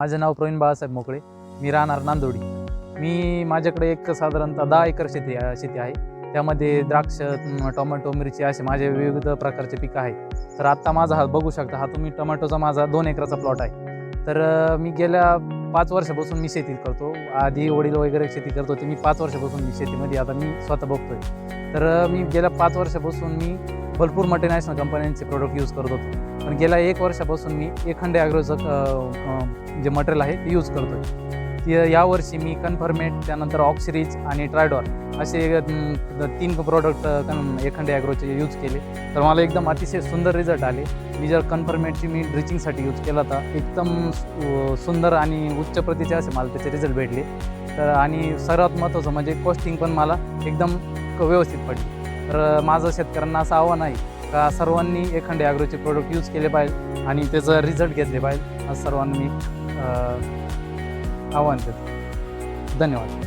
माझं नाव प्रवीण बाळासाहेब मोकळे. मी राहणार नांदोडी. मी माझ्याकडे एक साधारणतः दहा एकर शेती शेती आहे. त्यामध्ये द्राक्ष टोमॅटो मिरची असे माझे विविध प्रकारचे पिकं आहे तर आत्ता माझा हा बघू शकता हा तुम्ही टोमॅटोचा माझा दोन एकराचा प्लॉट आहे. तर मी गेल्या पाच वर्षापासून मी शेती करतो. आधी वडील वगैरे शेती करत होते. मी पाच वर्षापासून मी शेतीमध्ये आता मी स्वतः बघतोय. तर मी गेल्या पाच वर्षापासून मी भरपूर मल्टीनॅशनल कंपन्यांचे प्रोडक्ट यूज करत होतो. पण गेल्या एक वर्षापासून मी एखंडे ॲग्रोचं जे मटेरियल आहे ते यूज करतो आहे यावर्षी मी कन्फर्मेट त्यानंतर ऑक्सिरीज आणि ट्रायडॉर असे तीन प्रोडक्ट कन एखंडे ॲग्रोचे यूज केले. तर मला एकदम अतिशय सुंदर रिझल्ट आले. मी जर कन्फर्मेटची मी ड्रिचिंगसाठी यूज केला तर एकदम सुंदर आणि उच्च प्रतीचे असे मला त्याचे रिझल्ट भेटले. तर आणि सर्वात महत्त्वाचं म्हणजे कॉस्टिंग पण मला एकदम व्यवस्थित पडली. तर माझं शेतकऱ्यांना असं आव्हान आहे का सर्वांनी एखादे ॲग्रोचे प्रोडक्ट यूज केले पाहिजे आणि त्याचं रिझल्ट घेतले पाहिजे असं सर्वांनी मी आव्हान देतो. धन्यवाद.